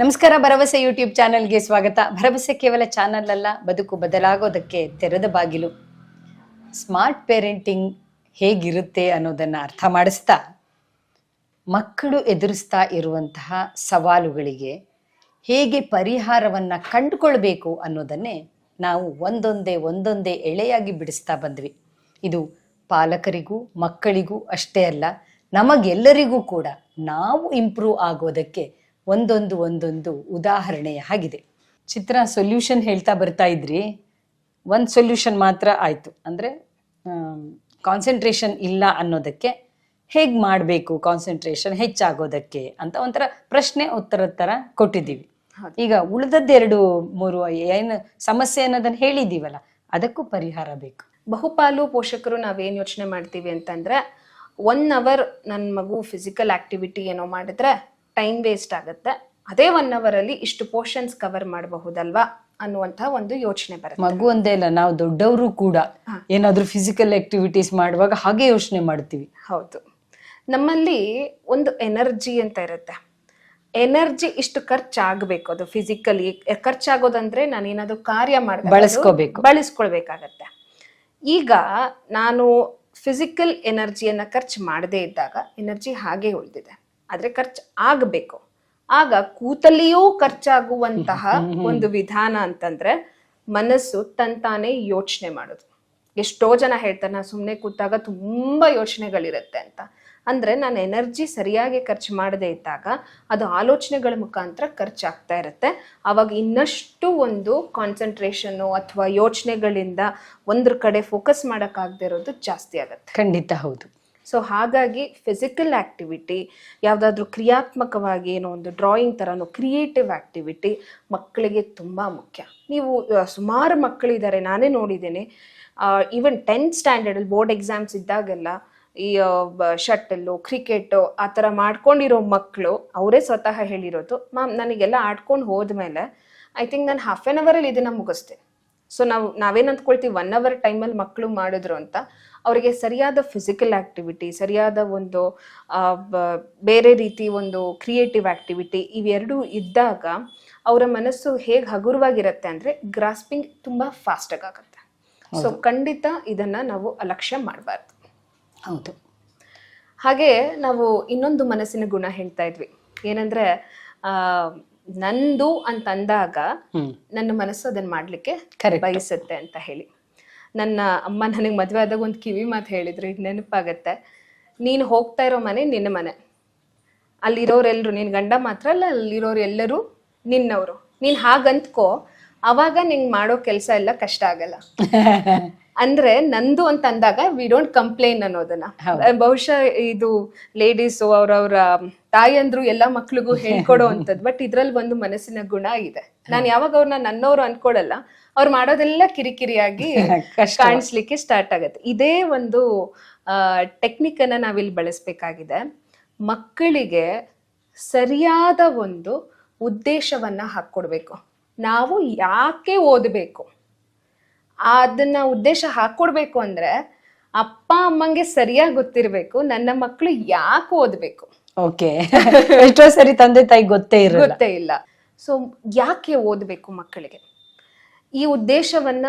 ನಮಸ್ಕಾರ, ಭರವಸೆ ಯೂಟ್ಯೂಬ್ ಚಾನೆಲ್ಗೆ ಸ್ವಾಗತ. ಭರವಸೆ ಕೇವಲ ಚಾನಲ್ ಅಲ್ಲ, ಬದುಕು ಬದಲಾಗೋದಕ್ಕೆ ತೆರೆದ ಬಾಗಿಲು. ಸ್ಮಾರ್ಟ್ ಪೇರೆಂಟಿಂಗ್ ಹೇಗಿರುತ್ತೆ ಅನ್ನೋದನ್ನು ಅರ್ಥ ಮಾಡಿಸ್ತಾ, ಮಕ್ಕಳು ಎದುರಿಸ್ತಾ ಇರುವಂತಹ ಸವಾಲುಗಳಿಗೆ ಹೇಗೆ ಪರಿಹಾರವನ್ನು ಕಂಡುಕೊಳ್ಬೇಕು ಅನ್ನೋದನ್ನೇ ನಾವು ಒಂದೊಂದೇ ಒಂದೊಂದೇ ಎಳೆಯಾಗಿ ಬಿಡಿಸ್ತಾ ಬಂದ್ವಿ. ಇದು ಪಾಲಕರಿಗೂ ಮಕ್ಕಳಿಗೂ ಅಷ್ಟೇ ಅಲ್ಲ, ನಮಗೆಲ್ಲರಿಗೂ ಕೂಡ ನಾವು ಇಂಪ್ರೂವ್ ಆಗೋದಕ್ಕೆ ಒಂದೊಂದು ಒಂದೊಂದು ಉದಾಹರಣೆಯ ಆಗಿದೆ. ಚಿತ್ರ ಸೊಲ್ಯೂಷನ್ ಹೇಳ್ತಾ ಬರ್ತಾ ಇದ್ರಿ. ಒಂದು ಸೊಲ್ಯೂಷನ್ ಮಾತ್ರ ಆಯಿತು. ಅಂದರೆ ಕಾನ್ಸಂಟ್ರೇಷನ್ ಇಲ್ಲ ಅನ್ನೋದಕ್ಕೆ ಹೇಗೆ ಮಾಡಬೇಕು ಕಾನ್ಸಂಟ್ರೇಷನ್ ಹೆಚ್ಚಾಗೋದಕ್ಕೆ ಅಂತ ಒಂಥರ ಪ್ರಶ್ನೆ ಉತ್ತರ ಥರ ಕೊಟ್ಟಿದ್ದೀವಿ. ಈಗ ಉಳಿದದ್ದೆರಡು ಮೂರು ಏನು ಸಮಸ್ಯೆ ಅನ್ನೋದನ್ನು ಹೇಳಿದ್ದೀವಲ್ಲ ಅದಕ್ಕೂ ಪರಿಹಾರ ಬೇಕು. ಬಹುಪಾಲು ಪೋಷಕರು ನಾವೇನು ಯೋಚನೆ ಮಾಡ್ತೀವಿ ಅಂತಂದ್ರೆ ಒನ್ ಅವರ್ ನನ್ನ ಮಗು ಫಿಸಿಕಲ್ ಆಕ್ಟಿವಿಟಿ ಏನೋ ಮಾಡಿದ್ರೆ ಟೈಮ್ ವೇಸ್ಟ್ ಆಗುತ್ತೆ. ಅದೇ ಒನ್ ಅವರ್ ಅಲ್ಲಿ ಇಷ್ಟು ಪೋರ್ಷನ್ಸ್ ಕವರ್ ಮಾಡಬಹುದಲ್ವಾ ಅನ್ನುವಂತ ಒಂದು ಯೋಚನೆ ಬರುತ್ತೆ. ಮಗು ಒಂದೇ ಇಲ್ಲ ನಾವು ದೊಡ್ಡವರು ಕೂಡ ಏನಾದ್ರೂ ಫಿಸಿಕಲ್ ಆಕ್ಟಿವಿಟೀಸ್ ಮಾಡುವಾಗ ಹಾಗೆ ಯೋಚನೆ ಮಾಡ್ತೀವಿ. ಹೌದು. ನಮ್ಮಲ್ಲಿ ಒಂದು ಎನರ್ಜಿ ಅಂತ ಇರುತ್ತೆ. ಎನರ್ಜಿ ಇಷ್ಟು ಖರ್ಚಾಗಬೇಕು ಅದು ಫಿಸಿಕಲಿ ಖರ್ಚಾಗೋದಂದ್ರೆ ನಾನು ಏನಾದ್ರು ಕಾರ್ಯ ಮಾಡಿ ಬಳಸ್ಕೋಬೇಕು. ಬಳಸ್ಕೊಳ್ಬೇಕಾಗತ್ತೆ. ಈಗ ನಾನು ಫಿಸಿಕಲ್ ಎನರ್ಜಿಯನ್ನ ಖರ್ಚು ಮಾಡದೇ ಇದ್ದಾಗ ಎನರ್ಜಿ ಹಾಗೆ ಉಳಿದಿದೆ. ಆದ್ರೆ ಖರ್ಚು ಆಗಬೇಕು. ಆಗ ಕೂತಲ್ಲಿಯೂ ಖರ್ಚಾಗುವಂತಹ ಒಂದು ವಿಧಾನ ಅಂತಂದ್ರೆ ಮನಸ್ಸು ತಂತಾನೆ ಯೋಚನೆ ಮಾಡೋದು. ಎಷ್ಟೋ ಜನ ಹೇಳ್ತಾರೆ ನಾ ಸುಮ್ಮನೆ ಕೂತಾಗ ತುಂಬಾ ಯೋಚನೆಗಳಿರುತ್ತೆ ಅಂತ. ಅಂದ್ರೆ ನಾನು ಎನರ್ಜಿ ಸರಿಯಾಗಿ ಖರ್ಚು ಮಾಡದೇ ಇದ್ದಾಗ ಅದು ಆಲೋಚನೆಗಳ ಮುಖಾಂತರ ಖರ್ಚಾಗ್ತಾ ಇರುತ್ತೆ. ಅವಾಗ ಇನ್ನಷ್ಟು ಒಂದು ಕಾನ್ಸಂಟ್ರೇಷನ್ನು ಅಥವಾ ಯೋಚನೆಗಳಿಂದ ಒಂದ್ರ ಕಡೆ ಫೋಕಸ್ ಮಾಡೋಕ್ಕಾಗದೇ ಇರೋದು ಜಾಸ್ತಿ ಆಗುತ್ತೆ. ಖಂಡಿತ ಹೌದು. ಸೊ ಹಾಗಾಗಿ ಫಿಸಿಕಲ್ ಆ್ಯಕ್ಟಿವಿಟಿ ಯಾವುದಾದ್ರೂ ಕ್ರಿಯಾತ್ಮಕವಾಗಿ ಏನೋ ಒಂದು ಡ್ರಾಯಿಂಗ್ ಥರನೋ ಕ್ರಿಯೇಟಿವ್ ಆ್ಯಕ್ಟಿವಿಟಿ ಮಕ್ಕಳಿಗೆ ತುಂಬ ಮುಖ್ಯ. ನೀವು ಸುಮಾರು ಮಕ್ಕಳಿದ್ದಾರೆ, ನಾನೇ ನೋಡಿದ್ದೇನೆ. ಈವನ್ ಟೆಂತ್ ಸ್ಟ್ಯಾಂಡರ್ಡಲ್ಲಿ ಬೋರ್ಡ್ ಎಕ್ಸಾಮ್ಸ್ ಇದ್ದಾಗೆಲ್ಲ, ಈ ಶಟಲ್ಲು ಕ್ರಿಕೆಟು ಆ ಥರ ಮಾಡ್ಕೊಂಡಿರೋ ಮಕ್ಕಳು ಅವರೇ ಸ್ವತಃ ಹೇಳಿರೋದು, ಮ್ಯಾಮ್, ನನಗೆಲ್ಲ ಆಡ್ಕೊಂಡು ಹೋದ್ಮೇಲೆ ಐ ಥಿಂಕ್ ನಾನು ಹಾಫ್ ಆನ್ ಅವರಲ್ಲಿ ಇದನ್ನು ಮುಗಿಸ್ದೆ. ಸೊ ನಾವು ನಾವೇನು ಅಂದ್ಕೊಳ್ತೀವಿ ಒನ್ ಅವರ್ ಟೈಮಲ್ಲಿ ಮಕ್ಕಳು ಮಾಡಿದ್ರು ಅಂತ ಅವರಿಗೆ ಸರಿಯಾದ ಫಿಸಿಕಲ್ ಆಕ್ಟಿವಿಟಿ ಸರಿಯಾದ ಒಂದು ಬೇರೆ ರೀತಿ ಒಂದು ಕ್ರಿಯೇಟಿವ್ ಆಕ್ಟಿವಿಟಿ ಇವೆರಡೂ ಇದ್ದಾಗ ಅವರ ಮನಸ್ಸು ಹೇಗೆ ಹಗುರವಾಗಿರುತ್ತೆ ಅಂದರೆ ಗ್ರಾಸ್ಪಿಂಗ್ ತುಂಬ ಫಾಸ್ಟಾಗಿ ಆಗುತ್ತೆ ಸೊ ಖಂಡಿತ ಇದನ್ನ ನಾವು ಅಲಕ್ಷ್ಯ ಮಾಡಬಾರ್ದು. ಹೌದು. ಹಾಗೆ ನಾವು ಇನ್ನೊಂದು ಮನಸ್ಸಿನ ಗುಣ ಹೇಳ್ತಾ ಇದ್ವಿ. ಏನಂದರೆ ನಂದು ಅಂತ ಅಂದಾಗ ನನ್ನ ಮನಸ್ಸು ಅದನ್ನ ಮಾಡ್ಲಿಕ್ಕೆ. ಬಯಸುತ್ತೆ ಅಂತ ಹೇಳಿ. ನನ್ನ ಅಮ್ಮ ನನಗೆ ಮದುವೆ ಆದಾಗ ಒಂದು ಕಿವಿ ಮಾತು ಹೇಳಿದ್ರು ಈಗ ನೆನಪಾಗತ್ತೆ. ನೀನು ಹೋಗ್ತಾ ಇರೋ ಮನೆ ನಿನ್ನ ಮನೆ. ಅಲ್ಲಿರೋರೆಲ್ಲರೂ ನಿನ್ ಗಂಡ ಮಾತ್ರ ಅಲ್ಲ ಅಲ್ಲಿರೋರು ಎಲ್ಲರೂ ನಿನ್ನವರು. ನೀನ್ ಹಾಗಂತ್ಕೋ ಅವಾಗ ನಿಂಗೆ ಮಾಡೋ ಕೆಲಸ ಎಲ್ಲ ಕಷ್ಟ ಆಗಲ್ಲ. ಅಂದ್ರೆ ನಂದು ಅಂತ ಅಂದಾಗ ವಿ ಡೋಂಟ್ ಕಂಪ್ಲೇನ್ ಅನ್ನೋದನ್ನ. ಬಹುಶಃ ಇದು ಲೇಡೀಸ್ ಅವ್ರವ್ರ ತಾಯಂದ್ರು ಎಲ್ಲಾ ಮಕ್ಳಿಗೂ ಹೇಳ್ಕೊಡೋ ಅಂತದ್ ಬಟ್ ಇದ್ರಲ್ಲಿ ಒಂದು ಮನಸ್ಸಿನ ಗುಣ ಇದೆ. ನಾನು ಯಾವಾಗ ಅವ್ರನ್ನ ನನ್ನವ್ರು ಅನ್ಕೊಡಲ್ಲ ಅವ್ರು ಮಾಡೋದೆಲ್ಲ ಕಿರಿಕಿರಿಯಾಗಿ ಕಷ್ಟ. ಕಾಣಿಸ್ಲಿಕ್ಕೆ ಸ್ಟಾರ್ಟ್ ಆಗತ್ತೆ. ಇದೇ ಒಂದು ಟೆಕ್ನಿಕ್ ಅನ್ನ ನಾವಿಲ್ಲಿ ಬಳಸ್ಬೇಕಾಗಿದೆ. ಮಕ್ಕಳಿಗೆ ಸರಿಯಾದ ಒಂದು ಉದ್ದೇಶವನ್ನ ಹಾಕೊಡ್ಬೇಕು ನಾವು ಯಾಕೆ ಓದಬೇಕು? ಅದನ್ನ ಉದ್ದೇಶ ಹಾಕ್ಕೊಡ್ಬೇಕು ಅಂದ್ರೆ ಅಪ್ಪ ಅಮ್ಮಂಗೆ ಸರಿಯಾಗಿ ಗೊತ್ತಿರ್ಬೇಕು ನನ್ನ ಮಕ್ಕಳು ಯಾಕೆ ಓದ್ಬೇಕು? ಓಕೆ. ಎಷ್ಟೋ ಸರಿ ತಂದೆ ತಾಯಿ ಗೊತ್ತೇ ಇರಲ್ಲ. ಗೊತ್ತೇ ಇಲ್ಲ. ಸೊ ಯಾಕೆ ಓದಬೇಕು ಮಕ್ಕಳಿಗೆ? ಈ ಉದ್ದೇಶವನ್ನ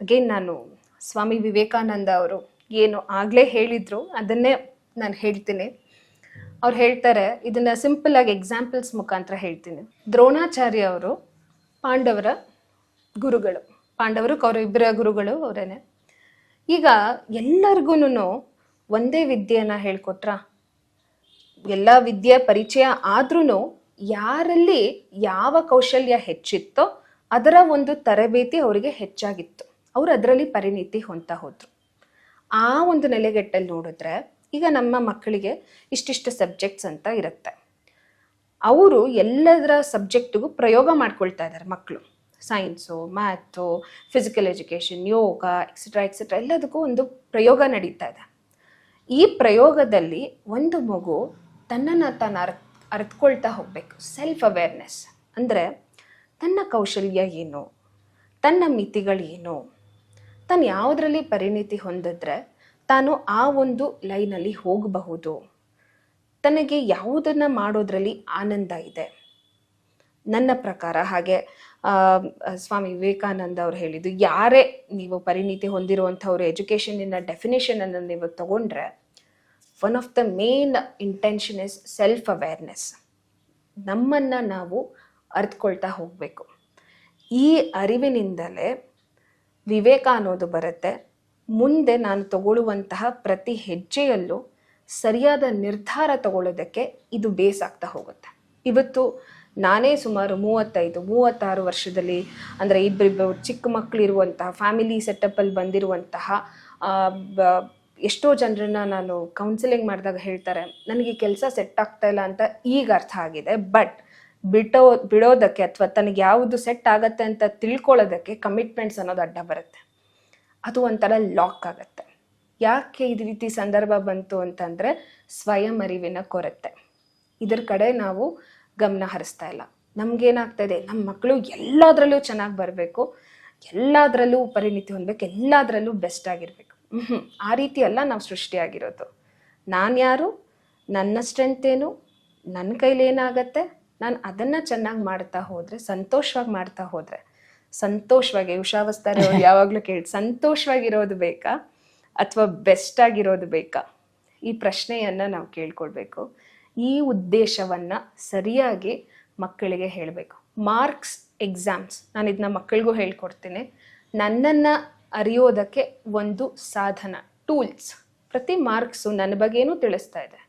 ಅಗೇನ್ ನಾನು ಸ್ವಾಮಿ ವಿವೇಕಾನಂದ ಅವರು ಏನು ಆಗ್ಲೇ ಹೇಳಿದ್ರು ಅದನ್ನೇ ನಾನು ಹೇಳ್ತೀನಿ. ಅವ್ರು ಹೇಳ್ತಾರೆ ಇದನ್ನ ಸಿಂಪಲ್ ಆಗಿ ಎಕ್ಸಾಂಪಲ್ಸ್ ಮುಖಾಂತರ ಹೇಳ್ತೀನಿ. ದ್ರೋಣಾಚಾರ್ಯ ಅವರು ಪಾಂಡವರ ಗುರುಗಳು, ಪಾಂಡವರು ಕೌರವ ಇಬ್ಬರ ಗುರುಗಳು ಅವರೇನೆ. ಈಗ ಎಲ್ಲರಿಗೂ ಒಂದೇ ವಿದ್ಯೆಯನ್ನು ಹೇಳ್ಕೊಟ್ರ? ಎಲ್ಲ ವಿದ್ಯೆ ಪರಿಚಯ ಆದ್ರೂ ಯಾರಲ್ಲಿ ಯಾವ ಕೌಶಲ್ಯ ಹೆಚ್ಚಿತ್ತೋ ಅದರ ಒಂದು ತರಬೇತಿ ಅವರಿಗೆ ಹೆಚ್ಚಾಗಿತ್ತು. ಅವ್ರು ಅದರಲ್ಲಿ ಪರಿಣಿತಿ ಹೊಂತಾ ಹೋದರು. ಆ ಒಂದು ನೆಲೆಗೆಟ್ಟಲ್ಲಿ ನೋಡಿದ್ರೆ ಈಗ ನಮ್ಮ ಮಕ್ಕಳಿಗೆ ಇಷ್ಟಿಷ್ಟು ಸಬ್ಜೆಕ್ಟ್ಸ್ ಅಂತ ಇರುತ್ತೆ. ಅವರು ಎಲ್ಲದರ ಸಬ್ಜೆಕ್ಟಿಗೂ ಪ್ರಯೋಗ ಮಾಡ್ಕೊಳ್ತಾ ಇದ್ದಾರೆ ಮಕ್ಕಳು. ಸೈನ್ಸು ಮ್ಯಾಥು ಫಿಸಿಕಲ್ ಎಜುಕೇಷನ್, ಯೋಗ ಎಕ್ಸೆಟ್ರಾ ಎಕ್ಸೆಟ್ರಾ ಎಲ್ಲದಕ್ಕೂ ಒಂದು ಪ್ರಯೋಗ ನಡೀತಾ ಇದೆ. ಈ ಪ್ರಯೋಗದಲ್ಲಿ ಒಂದು ಮಗು ತನ್ನನ್ನು ತಾನು ಅರ್ಥ ಅರ್ಥಕೊಳ್ತಾ ಹೋಗಬೇಕು. ಸೆಲ್ಫ್ ಅವೇರ್ನೆಸ್ ಅಂದರೆ ತನ್ನ ಕೌಶಲ್ಯ ಏನು? ತನ್ನ ಮಿತಿಗಳೇನು ತಾನು ಯಾವುದರಲ್ಲಿ ಪರಿಣಿತಿ ಹೊಂದಿದ್ರೆ ತಾನು ಆ ಒಂದು ಲೈನಲ್ಲಿ ಹೋಗಬಹುದು. ತನಗೆ ಯಾವುದನ್ನು ಮಾಡೋದ್ರಲ್ಲಿ ಆನಂದ ಇದೆ. ನನ್ನ ಪ್ರಕಾರ ಹಾಗೆ ಸ್ವಾಮಿ ವಿವೇಕಾನಂದ ಅವ್ರು ಹೇಳಿದ್ದು, ಯಾರೇ ನೀವು ಪರಿಣಿತಿ ಹೊಂದಿರುವಂಥವ್ರು ಎಜುಕೇಷನಿನ ಡೆಫಿನೇಷನ್ ಅನ್ನು ನೀವು ತಗೊಂಡ್ರೆ one of the main intention is self awareness ನಮ್ಮನ್ನ ನಾವು ಅರ್ತ್ಕೊಳ್ತಾ ಹೋಗಬೇಕು. ಈ ಅರಿವಿನಿಂದಲೇ ವಿವೇಕ ಅನ್ನೋದು ಬರುತ್ತೆ. ಮುಂದೆ ನಾನು ತಗೊಳ್ಳುವಂತಹ ಪ್ರತಿ ಹೆಜ್ಜೆಯಲ್ಲೂ ಸರಿಯಾದ ನಿರ್ಧಾರ ತಗೊಳ್ಳೋದಕ್ಕೆ ಇದು ಬೇಸ್ ಆಗ್ತಾ ಹೋಗುತ್ತೆ. ಇವತ್ತು ನಾನೇ ಸುಮಾರು ಮೂವತ್ತೈದು, ಮೂವತ್ತಾರು ವರ್ಷದಲ್ಲಿ ಅಂದರೆ ಇಬ್ಬರಿಬ್ಬರು ಚಿಕ್ಕ ಮಕ್ಕಳಿರುವಂತಹ ಫ್ಯಾಮಿಲಿ ಸೆಟಪ್ಪಲ್ಲಿ ಬಂದಿರುವಂತಹ ಎಷ್ಟೋ ಜನರನ್ನ ನಾನು ಕೌನ್ಸಿಲಿಂಗ್ ಮಾಡಿದಾಗ ಹೇಳ್ತಾರೆ, ನನಗೆ ಕೆಲಸ ಸೆಟ್ ಆಗ್ತಾ ಇಲ್ಲ ಅಂತ ಈಗ ಅರ್ಥ ಆಗಿದೆ ಬಟ್ ಬಿಟ್ಟೋ ಬಿಡೋದಕ್ಕೆ ಅಥವಾ ತನಗೆ ಯಾವುದು ಸೆಟ್ ಆಗತ್ತೆ ಅಂತ ತಿಳ್ಕೊಳ್ಳೋದಕ್ಕೆ ಕಮಿಟ್ಮೆಂಟ್ಸ್ ಅನ್ನೋದು ಅಡ್ಡ ಬರುತ್ತೆ. ಅದು ಒಂಥರ ಲಾಕ್ ಆಗತ್ತೆ. ಯಾಕೆ ಈ ರೀತಿ ಸಂದರ್ಭ ಬಂತು ಅಂತಂದರೆ ಸ್ವಯಂ ಅರಿವಿನ ಕೊರತೆ. ಇದರ ಕಡೆ ನಾವು ಗಮನ ಹರಿಸ್ತಾ ಇಲ್ಲ. ನಮ್ಗೇನಾಗ್ತಾ ಇದೆ ನಮ್ಮ ಮಕ್ಕಳು ಎಲ್ಲದರಲ್ಲೂ ಚೆನ್ನಾಗಿ ಬರಬೇಕು, ಎಲ್ಲದರಲ್ಲೂ ಪರಿಣಿತಿ ಹೊಂದಬೇಕು, ಎಲ್ಲದರಲ್ಲೂ ಬೆಸ್ಟ್ ಆಗಿರಬೇಕು. ಆ ರೀತಿ ಅಲ್ಲ ನಾವು ಸೃಷ್ಟಿಯಾಗಿರೋದು ನಾನು ಯಾರು, ನನ್ನ ಸ್ಟ್ರೆಂತ್ ಏನು ನನ್ನ ಕೈಲಿ ಏನಾಗತ್ತೆ, ನಾನು ಅದನ್ನು ಚೆನ್ನಾಗಿ ಮಾಡ್ತಾ ಹೋದರೆ, ಸಂತೋಷವಾಗಿ ಮಾಡ್ತಾ ಹೋದರೆ, ಸಂತೋಷವಾಗಿ ಹುಷಾವಸ್ತಾರೆ ಯಾವಾಗಲೂ ಕೇಳಿ, ಸಂತೋಷವಾಗಿರೋದು ಬೇಕಾ? ಅಥವಾ ಬೆಸ್ಟ್ ಆಗಿರೋದು ಬೇಕಾ? ಈ ಪ್ರಶ್ನೆಯನ್ನು ನಾವು ಕೇಳ್ಕೊಳ್ಬೇಕು. ಈ ಉದ್ದೇಶವನ್ನು ಸರಿಯಾಗಿ ಮಕ್ಕಳಿಗೆ ಹೇಳಬೇಕು. ಮಾರ್ಕ್ಸ್ ಎಕ್ಸಾಮ್ಸ್ ನಾನು ಇದನ್ನ ಮಕ್ಕಳಿಗೂ ಹೇಳ್ಕೊಡ್ತೀನಿ. ನನ್ನನ್ನು ಅರಿಯೋದಕ್ಕೆ ಒಂದು ಸಾಧನ ಟೂಲ್ಸ್ ಪ್ರತಿ ಮಾರ್ಕ್ಸು ನನ್ನ ಬಗ್ಗೆನೂ ತಿಳಿಸ್ತಾ ಇದೆ.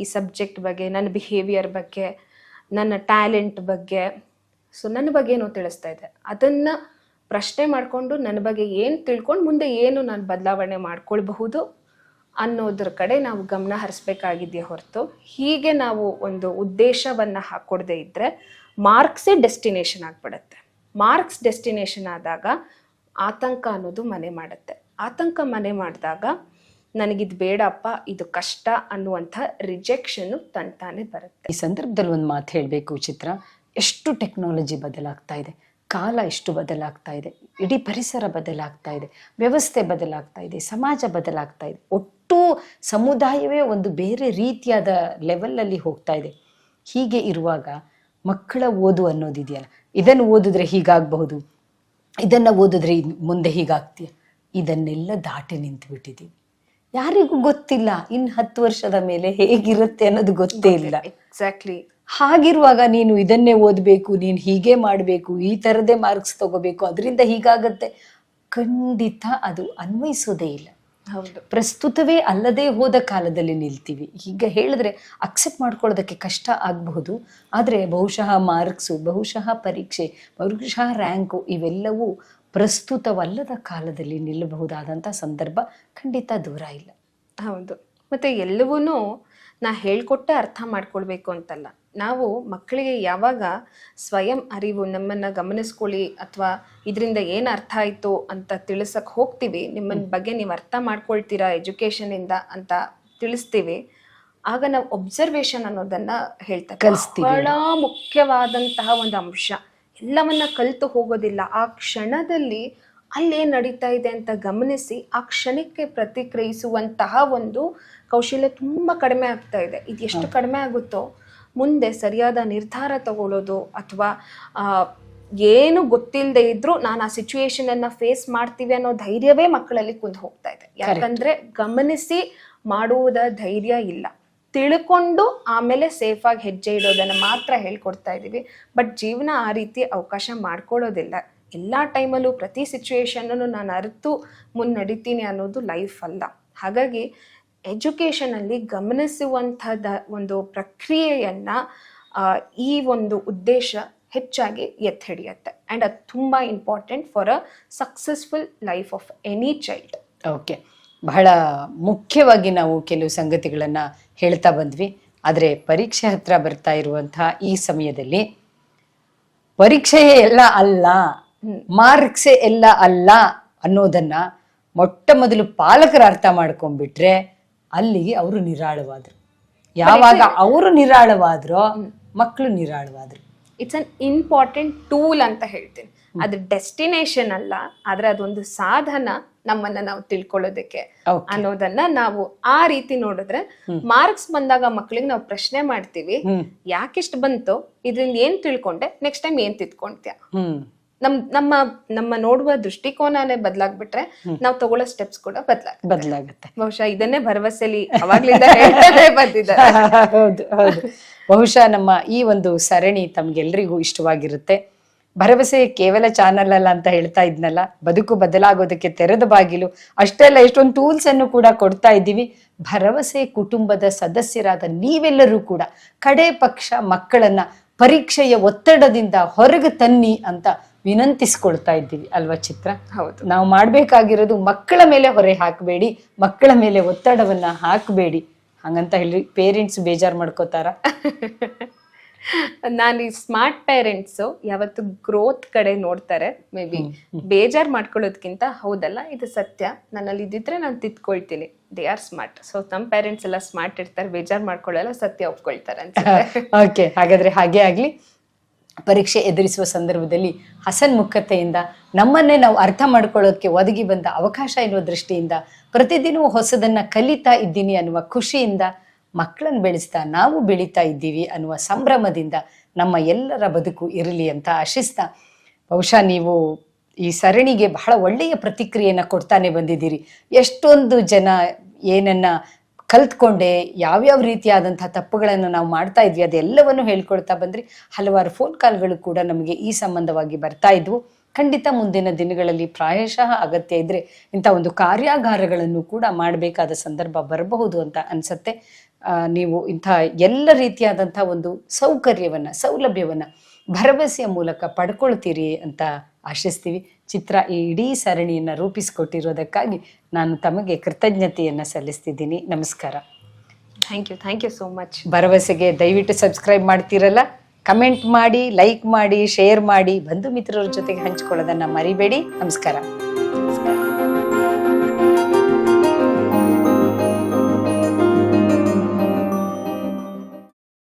ಈ ಸಬ್ಜೆಕ್ಟ್ ಬಗ್ಗೆ, ನನ್ನ ಬಿಹೇವಿಯರ್ ಬಗ್ಗೆ, ನನ್ನ ಟ್ಯಾಲೆಂಟ್ ಬಗ್ಗೆ. ಸೊ ನನ್ನ ಬಗ್ಗೆನೂ ತಿಳಿಸ್ತಾ ಇದೆ. ಅದನ್ನು ಪ್ರಶ್ನೆ ಮಾಡಿಕೊಂಡು ನನ್ನ ಬಗ್ಗೆ ಏನು ತಿಳ್ಕೊಂಡು ಮುಂದೆ ಏನು ನಾನು ಬದಲಾವಣೆ ಮಾಡ್ಕೊಳ್ಬಹುದು ಅನ್ನೋದ್ರ ಕಡೆ ನಾವು ಗಮನ ಹರಿಸ್ಬೇಕಾಗಿದೆಯೇ ಹೊರತು. ಹೀಗೆ ನಾವು ಒಂದು ಉದ್ದೇಶವನ್ನು ಹಾಕ್ಕೊಡದೇ ಇದ್ದರೆ ಮಾರ್ಕ್ಸೇ ಡೆಸ್ಟಿನೇಷನ್ ಆಗಿಬಿಡುತ್ತೆ. ಮಾರ್ಕ್ಸ್ ಡೆಸ್ಟಿನೇಷನ್ ಆದಾಗ ಆತಂಕ ಅನ್ನೋದು ಮನೆ ಮಾಡುತ್ತೆ. ಆತಂಕ ಮನೆ ಮಾಡಿದಾಗ ನನಗಿದು ಬೇಡಪ್ಪ, ಇದು ಕಷ್ಟ ಅನ್ನುವಂಥ ರಿಜೆಕ್ಷನ್ನು ತಂತಾನೆ ಬರುತ್ತೆ. ಈ ಸಂದರ್ಭದಲ್ಲಿ ಒಂದು ಮಾತು ಹೇಳಬೇಕು ಚಿತ್ರ ಎಷ್ಟು ಟೆಕ್ನಾಲಜಿ ಬದಲಾಗ್ತಾ ಇದೆ? ಕಾಲ ಎಷ್ಟು ಬದಲಾಗ್ತಾ ಇದೆ? ಇಡೀ ಪರಿಸರ ಬದಲಾಗ್ತಾ ಇದೆ, ವ್ಯವಸ್ಥೆ ಬದಲಾಗ್ತಾ ಇದೆ, ಸಮಾಜ ಬದಲಾಗ್ತಾ ಇದೆ. ಒಟ್ಟು ಸಮುದಾಯವೇ ಒಂದು ಬೇರೆ ರೀತಿಯಾದ ಲೆವೆಲಲ್ಲಿ ಹೋಗ್ತಾ ಇದೆ. ಹೀಗೆ ಇರುವಾಗ ಮಕ್ಕಳ ಓದು ಅನ್ನೋದಿದೆಯಲ್ಲ, ಇದನ್ನು ಓದಿದ್ರೆ ಹೀಗಾಗಬಹುದು, ಇದನ್ನು ಓದಿದ್ರೆ ಮುಂದೆ ಹೀಗಾಗ್ತೀಯ? ಇದನ್ನೆಲ್ಲ ದಾಟಿ ನಿಂತು ಬಿಟ್ಟಿದ್ದೀವಿ ಯಾರಿಗೂ ಗೊತ್ತಿಲ್ಲ ಇನ್ನು ಹತ್ತು ವರ್ಷದ ಮೇಲೆ ಹೇಗಿರುತ್ತೆ ಅನ್ನೋದು ಗೊತ್ತೇ ಇಲ್ಲ. ಎಕ್ಸಾಕ್ಟ್ಲಿ ಹಾಗಿರುವಾಗ ನೀನು ಇದನ್ನೇ ಓದಬೇಕು ನೀನು ಹೀಗೆ ಮಾಡಬೇಕು ಈ ಥರದೇ ಮಾರ್ಕ್ಸ್ ತಗೋಬೇಕು ಅದರಿಂದ ಹೀಗಾಗತ್ತೆ. ಖಂಡಿತ ಅದು ಅನ್ವಯಿಸೋದೇ ಇಲ್ಲ. ಹೌದು. ಪ್ರಸ್ತುತವೇ ಅಲ್ಲದೆ ಹೋದ ಕಾಲದಲ್ಲಿ ನಿಲ್ತೀವಿ. ಈಗ ಹೇಳಿದ್ರೆ ಅಕ್ಸೆಪ್ಟ್ ಮಾಡ್ಕೊಳ್ಳೋದಕ್ಕೆ ಕಷ್ಟ ಆಗಬಹುದು ಆದರೆ ಬಹುಶಃ ಮಾರ್ಕ್ಸು ಬಹುಶಃ ಪರೀಕ್ಷೆ ಬಹುಶಃ ರ್ಯಾಂಕು ಇವೆಲ್ಲವೂ ಪ್ರಸ್ತುತವಲ್ಲದ ಕಾಲದಲ್ಲಿ ನಿಲ್ಲಬಹುದಾದಂಥ ಸಂದರ್ಭ ಖಂಡಿತ ದೂರ ಇಲ್ಲ. ಹೌದು. ಮತ್ತೆ ಎಲ್ಲವೂ ನಾ ಹೇಳ್ಕೊಟ್ಟೆ ಅರ್ಥ ಮಾಡ್ಕೊಳ್ಬೇಕು ಅಂತಲ್ಲ. ನಾವು ಮಕ್ಕಳಿಗೆ ಯಾವಾಗ ಸ್ವಯಂ ಅರಿವು ನಮ್ಮನ್ನು ಗಮನಿಸ್ಕೊಳ್ಳಿ ಅಥವಾ ಇದರಿಂದ ಏನು ಅರ್ಥ ಆಯಿತು ಅಂತ ತಿಳಿಸಕ್ಕೆ ಹೋಗ್ತೀವಿ ನಿಮ್ಮನ್ನ ಬಗ್ಗೆ ನೀವು ಅರ್ಥ ಮಾಡ್ಕೊಳ್ತೀರಾ ಎಜುಕೇಷನಿಂದ ಅಂತ ತಿಳಿಸ್ತೀವಿ. ಆಗ ನಾವು ಒಬ್ಸರ್ವೇಷನ್ ಅನ್ನೋದನ್ನ ಹೇಳ್ತಾ ಕಲಿಸ್ತೀವಿ. ಬಹಳ ಮುಖ್ಯವಾದಂತಹ ಒಂದು ಅಂಶ. ಎಲ್ಲವನ್ನ ಕಲಿತು ಹೋಗೋದಿಲ್ಲ. ಆ ಕ್ಷಣದಲ್ಲಿ ಅಲ್ಲೇನು ನಡೀತಾ ಇದೆ ಅಂತ ಗಮನಿಸಿ ಆ ಕ್ಷಣಕ್ಕೆ ಪ್ರತಿಕ್ರಿಯಿಸುವಂತಹ ಒಂದು ಕೌಶಲ್ಯ ತುಂಬಾ ಕಡಿಮೆ ಆಗ್ತಾ ಇದೆ. ಇದು ಎಷ್ಟು ಕಡಿಮೆ ಆಗುತ್ತೋ ಮುಂದೆ ಸರಿಯಾದ ನಿರ್ಧಾರ ತಗೊಳ್ಳೋದು ಅಥವಾ ಆ, ಏನು ಗೊತ್ತಿಲ್ಲದೆ ಇದ್ರೂ ನಾನು ಆ ಸಿಚುವೇಶನ್ ಅನ್ನ ಫೇಸ್ ಮಾಡ್ತೀವಿ ಅನ್ನೋ ಧೈರ್ಯವೇ ಮಕ್ಕಳಲ್ಲಿ ಕುಂದು ಹೋಗ್ತಾ ಇದೆ. ಯಾಕಂದ್ರೆ ಗಮನಿಸಿ ಮಾಡುವುದ ಧೈರ್ಯ ಇಲ್ಲ. ತಿಳ್ಕೊಂಡು ಆಮೇಲೆ ಸೇಫಾಗಿ ಹೆಜ್ಜೆ ಇಡೋದನ್ನ ಮಾತ್ರ ಹೇಳ್ಕೊಡ್ತಾ ಇದ್ದೀವಿ. ಬಟ್ ಜೀವನ ಆ ರೀತಿ ಅವಕಾಶ ಮಾಡ್ಕೊಳ್ಳೋದಿಲ್ಲ. ಎಲ್ಲ ಟೈಮಲ್ಲೂ ಪ್ರತಿ ಸಿಚುವೇಶನ್ನೂ ನಾನು ಅರಿತು ಮುನ್ನಡಿತೀನಿ ಅನ್ನೋದು ಲೈಫ್ ಅಲ್ಲ. ಹಾಗಾಗಿ ಎಜುಕೇಷನಲ್ಲಿ ಗಮನಿಸುವಂಥದ ಒಂದು ಪ್ರಕ್ರಿಯೆಯನ್ನ ಈ ಒಂದು ಉದ್ದೇಶ ಹೆಚ್ಚಾಗಿ ಎತ್ತಿ ಹಿಡಿಯುತ್ತೆ ಆ್ಯಂಡ್ ಅದು ತುಂಬ important for a successful life of any child okay ಬಹಳ ಮುಖ್ಯವಾಗಿ ನಾವು ಕೆಲವು ಸಂಗತಿಗಳನ್ನು ಹೇಳ್ತಾ ಬಂದ್ವಿ. ಆದರೆ ಪರೀಕ್ಷೆ ಹತ್ರ ಬರ್ತಾ ಇರುವಂತಹ ಈ ಸಮಯದಲ್ಲಿ ಪರೀಕ್ಷೆಯೇ ಎಲ್ಲ ಅಲ್ಲ ಮಾರ್ಕ್ಸೇ ಎಲ್ಲ ಅಲ್ಲ ಅನ್ನೋದನ್ನ ಮೊಟ್ಟ ಮೊದಲು ಪಾಲಕರು ಅರ್ಥ ಮಾಡ್ಕೊಂಡ್ಬಿಟ್ರೆ ಅಲ್ಲಿಗೆ ಅವರು ನಿರಾಳವಾದ್ರು. ಯಾವಾಗ ಅವರು ನಿರಾಳವಾದ್ರೋ ಮಕ್ಕಳು ನಿರಾಳವಾದ್ರು. ಇಟ್ಸ್ ಅನ್ ಇಂಪಾರ್ಟೆಂಟ್ ಟೂಲ್ ಅಂತ ಹೇಳ್ತೀನಿ. ಅದು ಡೆಸ್ಟಿನೇಷನ್ ಅಲ್ಲ ಆದ್ರೆ ಅದೊಂದು ಸಾಧನ ನಮ್ಮನ್ನ ನಾವು ತಿಳ್ಕೊಳ್ಳೋದಕ್ಕೆ. ಅನ್ನೋದನ್ನ ನಾವು ಆ ರೀತಿ ನೋಡಿದ್ರೆ ಮಾರ್ಕ್ಸ್ ಬಂದಾಗ ಮಕ್ಳಿಗೆ ನಾವು ಪ್ರಶ್ನೆ ಮಾಡ್ತೀವಿ ಯಾಕಿಷ್ಟು ಬಂತು ಇದ್ರಿಂದ ಏನ್ ತಿಳ್ಕೊಂಡೆ ನೆಕ್ಸ್ಟ್ ಟೈಮ್ ಏನ್ ತಿದ್ಕೊಂಡ್ತೀಯ? ಹ್ಮ್. ನಮ್ ನಮ್ಮ ನಮ್ಮ ನೋಡುವ ದೃಷ್ಟಿಕೋನನೇ ಬದಲಾಗ್ಬಿಟ್ರೆ ನಾವು ತಗೊಳ್ಳೋ ಸ್ಟೆಪ್ಸ್ ಕೂಡ ಬದಲಾಗ ಬದಲಾಗುತ್ತೆ. ಬಹುಶಃ ಇದನ್ನೇ ಭರವಸೆಲಿ ಅವಾಗ್ಲಿಂದ ಹೇಳ್ತಾನೆ ಬಂದಿದ್ದಾರೆ. ಹೌದು ಹೌದು. ಬಹುಶಃ ನಮ್ಮ ಈ ಒಂದು ಸರಣಿ ತಮ್ಗೆಲ್ರಿಗೂ ಇಷ್ಟವಾಗಿರುತ್ತೆ. ಭರವಸೆ ಕೇವಲ ಚಾನಲ್ ಅಲ್ಲ ಅಂತ ಹೇಳ್ತಾ ಇದ್ನಲ್ಲ ಬದುಕು ಬದಲಾಗೋದಕ್ಕೆ ತೆರೆದ ಬಾಗಿಲು ಅಷ್ಟೇ ಅಲ್ಲ ಎಷ್ಟೊಂದು ಟೂಲ್ಸ್ ಅನ್ನು ಕೂಡ ಕೊಡ್ತಾ ಇದ್ದೀವಿ. ಭರವಸೆ ಕುಟುಂಬದ ಸದಸ್ಯರಾದ ನೀವೆಲ್ಲರೂ ಕೂಡ ಕಡೆ ಪಕ್ಷ ಮಕ್ಕಳನ್ನ ಪರೀಕ್ಷೆಯ ಒತ್ತಡದಿಂದ ಹೊರಗೆ ತನ್ನಿ ಅಂತ ವಿನಂತಿಸ್ಕೊಳ್ತಾ ಇದ್ದೀವಿ ಅಲ್ವಾ ಚಿತ್ರ? ಹೌದು. ನಾವು ಮಾಡಬೇಕಾಗಿರೋದು ಮಕ್ಕಳ ಮೇಲೆ ಹೊರೆ ಹಾಕಬೇಡಿ ಮಕ್ಕಳ ಮೇಲೆ ಒತ್ತಡವನ್ನ ಹಾಕಬೇಡಿ. ಹಂಗಂತ ಹೇಳಿ ಪೇರೆಂಟ್ಸ್ ಬೇಜಾರ್ ಮಾಡ್ಕೋತಾರ? ನಾನು ಈ ಸ್ಮಾರ್ಟ್ ಪೇರೆಂಟ್ಸ್ ಯಾವತ್ತು ಗ್ರೋತ್ ಕಡೆ ನೋಡ್ತಾರೆ. ಮೇ ಬಿ ಬೇಜಾರ್ ಮಾಡ್ಕೊಳ್ಳೋದಕ್ಕಿಂತ ಹೌದಲ್ಲ ಇದು ಸತ್ಯ. ನನ್ನಲ್ಲಿ ಇದ್ದಿದ್ರೆ ನಾನು ತಿದ್ಕೊಳ್ತೀನಿ. ದೇ ಆರ್ ಸ್ಮಾರ್ಟ್ ಸೊ ನಮ್ಮ ಪೇರೆಂಟ್ಸ್ ಎಲ್ಲ ಸ್ಮಾರ್ಟ್ ಇರ್ತಾರೆ ಬೇಜಾರ್ ಮಾಡ್ಕೊಳ್ಳಲ್ಲ ಸತ್ಯ ಒಪ್ಕೊಳ್ತಾರೆ ಅಂತ ಓಕೆ ಹಾಗಾದ್ರೆ ಹಾಗೆ ಆಗ್ಲಿ. ಪರೀಕ್ಷೆ ಎದುರಿಸುವ ಸಂದರ್ಭದಲ್ಲಿ ಹಸನ್ಮುಖತೆಯಿಂದ ನಮ್ಮನ್ನೇ ನಾವು ಅರ್ಥ ಮಾಡ್ಕೊಳ್ಳೋಕೆ ಒದಗಿ ಬಂದ ಅವಕಾಶ ಎನ್ನುವ ದೃಷ್ಟಿಯಿಂದ ಪ್ರತಿದಿನವೂ ಹೊಸದನ್ನು ಕಲಿತಾ ಇದ್ದೀನಿ ಅನ್ನುವ ಖುಷಿಯಿಂದ ಮಕ್ಕಳನ್ನು ಬೆಳೆಸ್ತಾ ನಾವು ಬೆಳೀತಾ ಇದ್ದೀವಿ ಅನ್ನುವ ಸಂಭ್ರಮದಿಂದ ನಮ್ಮ ಎಲ್ಲರ ಬದುಕು ಇರಲಿ ಅಂತ ಆಶಿಸ್ತಾ ಬಹುಶಃ ನೀವು ಈ ಸರಣಿಗೆ ಬಹಳ ಒಳ್ಳೆಯ ಪ್ರತಿಕ್ರಿಯೆಯನ್ನು ಕೊಡ್ತಾನೆ ಬಂದಿದ್ದೀರಿ. ಎಷ್ಟೊಂದು ಜನ ಏನನ್ನ ಕಲ್ತ್ಕೊಂಡೆ ಯಾವ್ಯಾವ ರೀತಿಯಾದಂತಹ ತಪ್ಪುಗಳನ್ನು ನಾವು ಮಾಡ್ತಾ ಇದ್ವಿ, ಅದೆಲ್ಲವನ್ನು ಹೇಳ್ಕೊಳ್ತಾ ಬಂದ್ರಿ. ಹಲವಾರು ಫೋನ್ ಕಾಲ್ಗಳು ಕೂಡ ನಮಗೆ ಈ ಸಂಬಂಧವಾಗಿ ಬರ್ತಾ ಇದ್ವು. ಖಂಡಿತ ಮುಂದಿನ ದಿನಗಳಲ್ಲಿ ಪ್ರಾಯಶಃ ಅಗತ್ಯ ಇದ್ರೆ ಇಂಥ ಒಂದು ಕಾರ್ಯಾಗಾರಗಳನ್ನು ಕೂಡ ಮಾಡಬೇಕಾದ ಸಂದರ್ಭ ಬರಬಹುದು ಅಂತ ಅನ್ಸತ್ತೆ. ನೀವು ಇಂಥ ಎಲ್ಲ ರೀತಿಯಾದಂಥ ಒಂದು ಸೌಕರ್ಯವನ್ನ, ಸೌಲಭ್ಯವನ್ನ ಭರವಸೆಯ ಮೂಲಕ ಪಡ್ಕೊಳ್ತೀರಿ ಅಂತ ಆಶಿಸ್ತೀವಿ. ಚಿತ್ರ ಈ ಇಡೀ ಸರಣಿಯನ್ನು ರೂಪಿಸಿಕೊಟ್ಟಿರೋದಕ್ಕಾಗಿ ನಾನು ತಮಗೆ ಕೃತಜ್ಞತೆಯನ್ನು ಸಲ್ಲಿಸ್ತಿದ್ದೀನಿ. ನಮಸ್ಕಾರ. Thank you thank you so much ಭರವಸೆಗೆ ದಯವಿಟ್ಟು ಸಬ್ಸ್ಕ್ರೈಬ್ ಮಾಡ್ತಿರಲ್ಲ. ಕಮೆಂಟ್ ಮಾಡಿ ಲೈಕ್ ಮಾಡಿ ಶೇರ್ ಮಾಡಿ ಬಂಧು ಮಿತ್ರರ ಜೊತೆಗೆ ಹಂಚ್ಕೊಳ್ಳೋದನ್ನು ಮರಿಬೇಡಿ. ನಮಸ್ಕಾರ.